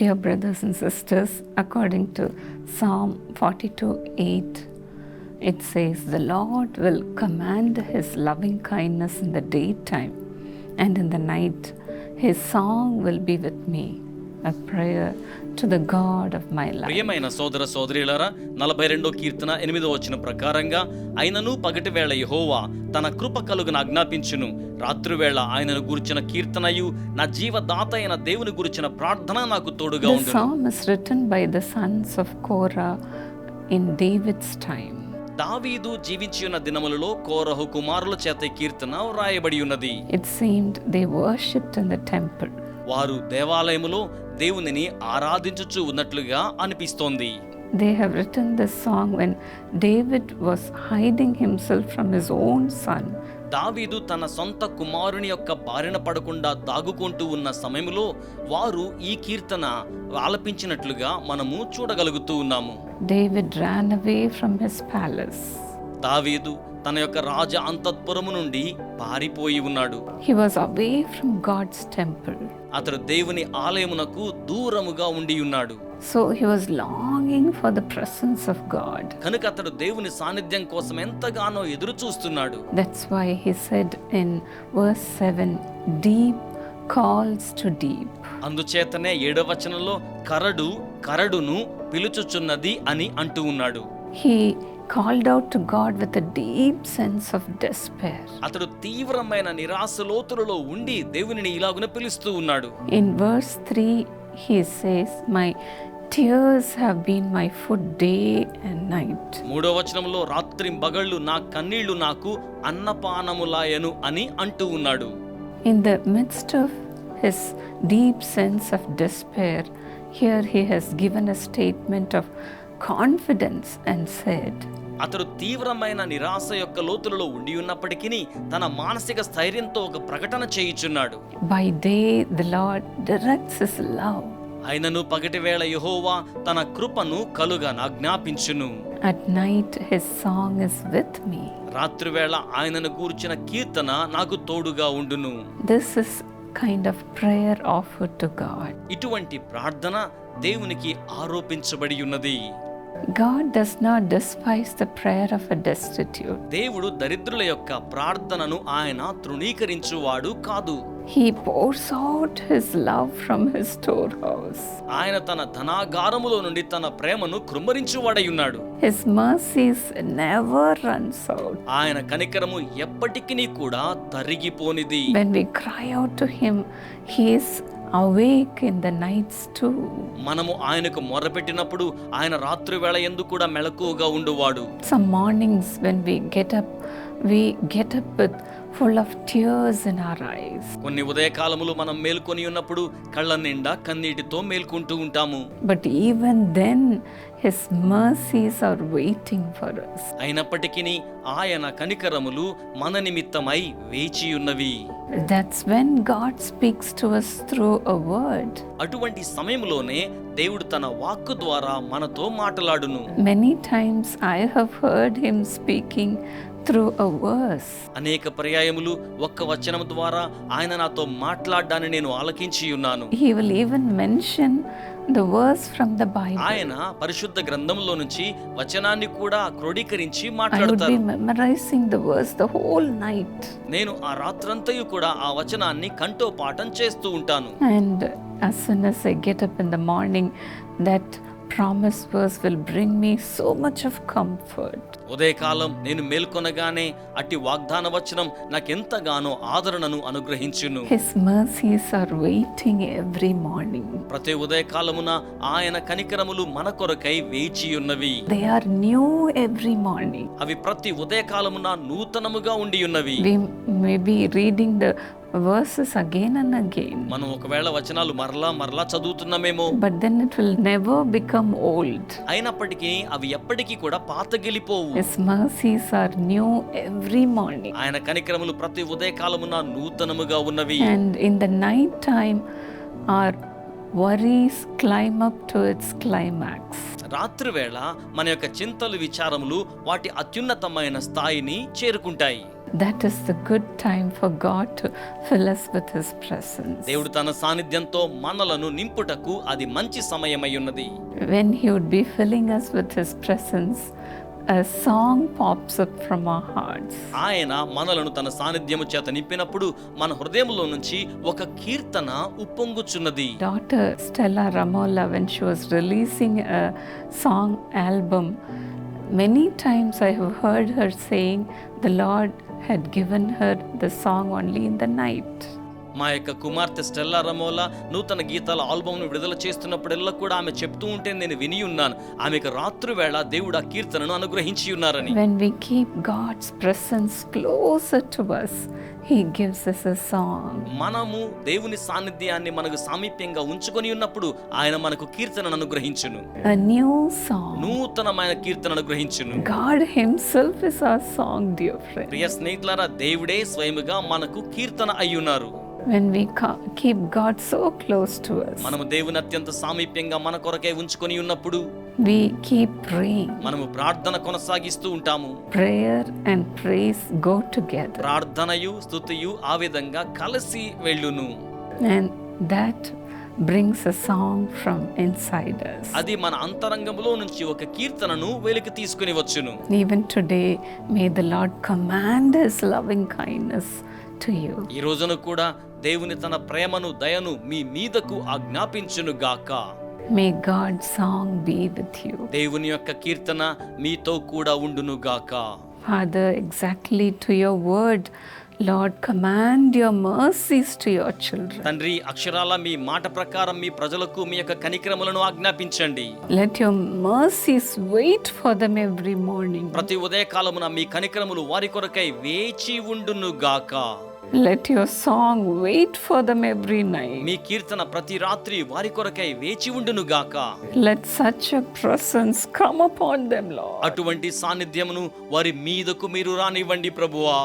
Dear brothers and sisters, according to Psalm 42 8, it says, The Lord will command his loving kindness in the daytime, and in the night his song will be with me, a prayer to the God of my life. ప్రియమైన సోదర సోదరిలారా నలభై రెండో కీర్తన ఎనిమిదో వచ్చిన ప్రకారంగా అయినను పగటి వేళ యహోవా తన కృప కలుగున ఆజ్ఞాపించును రాత్రివేళ ఆయనను గురించిన కీర్తనయు నా జీవదాత అయిన దేవుని గురించిన ప్రార్థన నాకు తోడుగా The ఉండును psalm is written by the sons of Korah in David's time. దావీదు జీవించి ఉన్న దినములలో కోరహు కుమారుల చేత ఈ కీర్తన వ్రాయబడి ఉన్నది It seemed they worshipped in the temple. వారు దేవాలయములో దేవునిని ఆరాధించుచు ఉన్నట్లుగా అనిపిస్తోంది They have written this song when David was hiding himself from his own son. దావీదు తన సొంత కుమారుని యొక్క బారిన పడకుండా దాగుకుంటూ ఉన్న సమయంలో వారు ఈ కీర్తన ఆలపించినట్లుగా మనము చూడగలుగుతూ ఉన్నాము David ran away from his palace. దావీదు తన యొక్క రాజ అంతఃపురము నుండి పారిపోయి ఉన్నాడు He was away from God's temple. అతడు దేవుని ఆలయమునకు దూరముగా ఉండి ఉన్నాడు So he was longing for the presence of God. కనుక అతడు దేవుని సాన్నిధ్యం కోసం ఎంతగానో ఎదురు చూస్తున్నాడు That's why he said in verse 7 Deep calls to deep. అందుచేతనే ఏడవ వచనంలో కరడు కరడును పిలుచుచున్నది అని అంటూ ఉన్నాడు He called out to God with a deep sense of despair. అతడు తీవ్రమైన నిరాశ లోతులలో ఉండి దేవునిని ఇలాగున పిలుస్తూ ఉన్నాడు In verse 3, he says, My tears have been my food day and night. మూడో వచనంలో రాత్రి బగళ్ళు నా కన్నీళ్ళు నాకు అన్నపానములాయను అని అంటూ ఉన్నాడు In the midst of his deep sense of despair, here he has given a statement of confidence and said, అతడు తీవ్రమైన నిరాశ యొక్క లోతులలో ఉండి ఉన్నప్పటికీ తన మానసిక స్థైర్యంతో ఒక ప్రకటన చేయుచున్నాడు. By day the Lord directs his love, అయినను పగటి వేళ యెహోవా తన కృపను కలుగా నాజ్ఞాపించును at night his song is with me. రాత్రివేళ ఆయనను గూర్చిన కీర్తన నాకు తోడుగా ఉండును. This is kind of prayer offered to God. ఇటువంటి ప్రార్థన దేవునికి ఆరోపించబడి ఉన్నది. God does not despise the prayer of a destitute. దేవుడు దరిద్రుల యొక్క ప్రార్థనను ఆయన తృణీకరించువాడు కాదు He pours out his love from his storehouse. ఆయన తన ధనాగారములో నుండి తన ప్రేమను కృమ్మరించువాడై ఉన్నాడు His mercies never runs out. ఆయన కనికరము ఎప్పటికీ కూడా తరిగిపోనిది When we cry out to him, he is awake in the nights too మనము ఆయనకు మొరపెట్టినప్పుడు ఆయన రాత్రి వేళ ఎందుకు కూడా మెలకువగా ఉండువాడు. Some mornings when we get up we get up with full of tears in our eyes. కొన్ని ఉదయకాలములు మనం మేల్కొని ఉన్నప్పుడు కళ్ళ నిండా కన్నీటితో మేల్కొంటూ ఉంటాము But even then, his mercies are waiting for us. అయినప్పటికీ ఆయన కనికరములు మన నిమిత్తమై వేచి ఉన్నవి That's when God speaks to us through a word. అటువంటి సమయంలోనే దేవుడు తన వాక్కు ద్వారా మనతో మాట్లాడును Many times I have heard him speaking through a verse. అనేక పర్యాయములు ఒక్క వచనం ద్వారా ఆయన నాతో మాట్లాడ్డాన్ని నేను ఆలకించి ఉన్నాను He will even mention the verse from the Bible. ఆయన పరిశుద్ధ గ్రంథంలో నుంచి వచనాన్ని కూడా క్రోడీకరించి మాట్లాడతారు be memorizing the verse the whole night. నేను ఆ రాత్రంతయు కూడా ఆ వచనాన్ని కంఠో పాఠం చేస్తూ ఉంటాను And as soon as I get up in the morning, that promise verse will bring me so much of comfort. ఉదయకాలం నేను మేల్కొనగానే అట్టి వాగ్దాన వచనం నాకెంతగానో ఆదరణను అనుగ్రహించును His mercies are waiting every morning. ప్రతి ఉదయకాలమున ఆయన కనికరములు మన కొరకై వేచి ఉన్నవి They are new every morning. అవి ప్రతి ఉదయకాలమున నూతనముగా ఉండి ఉన్నవి We may be reading the verses again and again మనం ఒకవేళ వచనాలు మరలా మరలా చదువుతున్నామేమో? But then it will never become old అయినప్పటికీ అవి ఎప్పటికీ కూడా పాత గెలిపోవు his are new every morning ఆయన కనికరములు ప్రతి ఉదయకాలమున నూతనముగా ఉన్నవి. And in the night time are worries climb up to its climax రాత్రి వేళ మన యొక్క చింతలు విచారములు వాటి అత్యున్నతమైన స్థాయిని చేరుకుంటాయి. That is the good time for God to fill us with His presence. దేవుడు తన సాన్నిధ్యంతో మనలను నింపుటకు అది మంచి సమయమై ఉన్నది When He would be filling us with His presence, a song pops up from our hearts. ఆయన మనలను తన సాన్నిధ్యము చేత నింపినప్పుడు మన హృదయంలో నుంచి ఒక కీర్తన ఉప్పొంగుచున్నది Daughter Stella Ramola, when she was releasing a song album, many times I have heard her saying the Lord had given her the song only in the night. మా యొక్క కుమార్తె స్టెల్లా రమోలా నూతన గీతాల ఆల్బమ్ను విడుదల చేస్తున్నప్పుడల్లా కూడా ఆమె చెప్తూ ఉంటే నేను విని ఉన్నాను ఆమెకు రాత్రి వేళ దేవుడు ఆ కీర్తనను అనుగ్రహించి ఉన్నారని When we keep God's presence closer to us, He gives us a song. మనము దేవుని సాన్నిధ్యాన్ని మనకు సామీప్యంగా ఉంచుకొని ఉన్నప్పుడు ఆయన మనకు కీర్తనను అనుగ్రహించును A new song. నూతనమైన కీర్తన అనుగ్రహించును God Himself is our song, dear friend. ప్రియ స్నేహితులారా దేవుడే స్వయముగా మనకు కీర్తన అయ్యున్నారు When we ca- keep God so close to us, మనము దేవుని అత్యంత సామీప్యంగా మన కొరకే ఉంచుకొని ఉన్నప్పుడు we keep praying. మనము ప్రార్థన కొనసాగిస్తూ ఉంటాము Prayer and praise go together, ప్రార్థనయు స్తుతియు ఆ విధంగా కలిసి వెళ్ళును and that brings a song from inside us. అది మన అంతరంగంలో నుంచి ఒక కీర్తనను వెలికి తీసుకుని వచ్చును Even today, may the Lord command His loving kindness to ఈ రోజున కూడా దేవుని తన ప్రేమను దయను మీ మీదకు ఆజ్ఞాపించును గాక. May God song be you దేవుని యొక్క కీర్తన మీతో కూడా ఉండును గాక. Father exactly to your word Lord command your mercies to your children తండ్రి అక్షరాల మీ మాట ప్రకారం మీ ప్రజలకు మీ యొక్క కనికరములను ఆజ్ఞాపించండి. Let your mercies wait for them every morning ప్రతి ఉదయ కాలమున మీ కనికరములు వారి కొరకై వేచి ఉండును గాక. Let your song wait for them every night మీ కీర్తన ప్రతి రాత్రి వారి కొరకై వేచి ఉండును గాక. Let such a presence come upon them Lord అటువంటి సాన్నిధ్యమును వారి మీదకు మీరు రానివ్వండి ప్రభువా.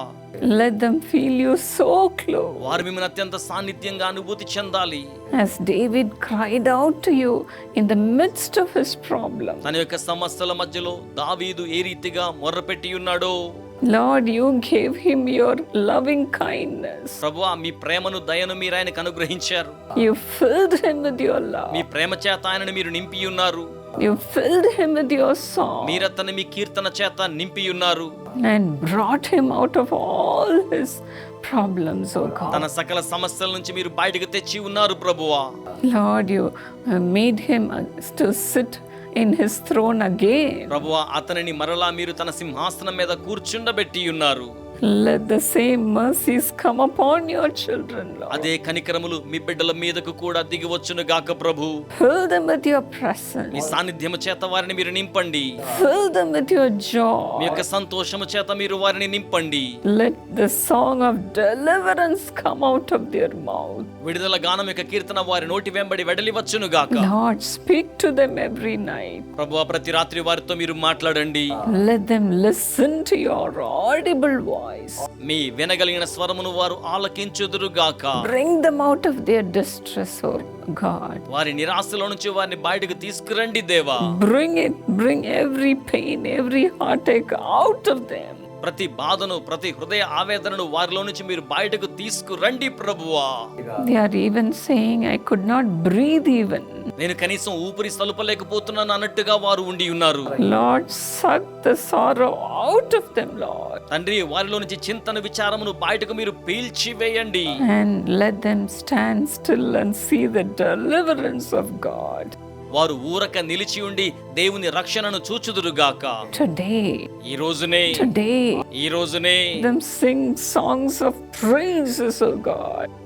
Let them feel you so close వారు మిమ్మల్ని అత్యంత సాన్నిధ్యంగా అనుభూతి చెందాలి. As david cried out to you in the midst of his problem. తన యొక్క సమస్యల మధ్యలో దావీదు ఏ రీతిగా మొర్రపెట్టి ఉన్నాడో. Lord, you gave him your loving kindness. ప్రభువా మీ ప్రేమను దయను మీరు ఆయనకు అనుగ్రహించారు You filled him with your love. మీ ప్రేమ చేత ఆయనను మీరు నింపి ఉన్నారు You filled him with your song మీరు అతన్ని మీ కీర్తన చేత నింపి ఉన్నారు and brought him out of all his problems, oh తన God. సకల సమస్యల నుంచి మీరు బయటకు తెచ్చి ఉన్నారు ప్రభువా Lord, you uh, made him uh, to sit in his throne again. ప్రభువా అతనిని మరలా మీరు తన సింహాసనం మీద కూర్చుండబెట్టి ఉన్నారు Let the same mercies come upon your children, Lord. అదే కనికరములు మీ బిడ్డల మీదకు కూడా దిగి వచ్చును గాక ప్రభు Fill them with your me presence. సాన్నిధ్యము చేత వారిని మీరు నింపండి Fill them with your me joy. యొక్క సంతోషము చేత మీరు వారిని నింపండి Let the song of deliverance come out of their mouth. విడుదల గానం యొక్క కీర్తన వారి నోటి వెంబడి వెడలి వచ్చును గాక Lord, speak to them every night. ప్రభువా ప్రతి రాత్రి వారితో మీరు మాట్లాడండి Let them listen to your audible voice. మీ వినగలిగిన స్వరమును వారు ఆలకించుదురు గాక Bring them out of their distress, oh God. వారి నిరాశలో నుంచి వారిని బయటకు తీసుకురండి దేవా Bring it, bring every pain, every heartache out of them. ప్రతి బాధను ప్రతి హృదయ ఆవేదనను వారిలో నుంచి మీరు బయటకు తీసుకురండి ప్రభువా. They even saying I could not breathe even నేను కనీసం ఊపిరి తలుపలేకపోతున్నాను అన్నట్టుగా వారు ఉండి ఉన్నారు. Lord suck out of them Lord తండ్రి వారిలో నుంచి చింతన విచారమును బయటకు మీరు పీల్చి and let them stand still see the deliverance of God వారు ఊరక నిలిచి ఉండి దేవుని రక్షణను చూచుదురు గాక ఈ రోజునే ఈ రోజునే సాంగ్స్ ఆఫ్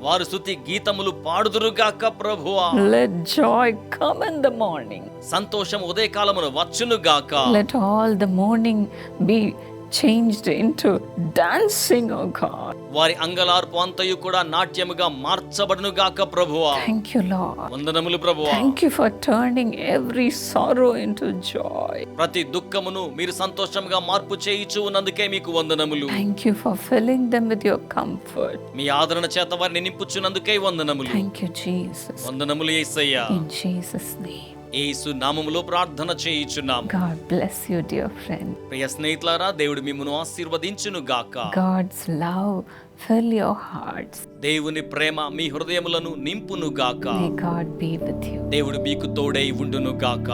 వారు స్తుతి గీతములు పాడుదురు గాక ప్రభువా. Let joy come in the morning సంతోషం ఉదయకాలమున వచ్చును గాక let all the morning changed into dancing, O God. వారి అంగలార్పు అంతయు కూడా నాట్యముగా మార్చబడునుగాక ప్రభువా Thank you, Lord. వందనములు ప్రభువా Thank you for turning every sorrow into joy. ప్రతి దుఃఖమును మీరు సంతోషంగా మార్పు చేయిచు ఉన్నందుకే మీకు వందనములు Thank you for filling them with your comfort. మీ ఆదరణ చేత వారిని నింపుచున్నందుకే వందనములు Thank you, Jesus. వందనములు యేసయ్యా In Jesus' name. యేసు నామములో ప్రార్థన చేయుచున్నాము God bless you, dear friend. ప్రియ స్నేహితులారా దేవుడు మిమ్మను ఆశీర్వదించును గాక God's love fill your hearts. దేవుని ప్రేమ మీ హృదయములను నింపును గాక May God be with you. దేవుడు మీకు తోడై ఉండును గాక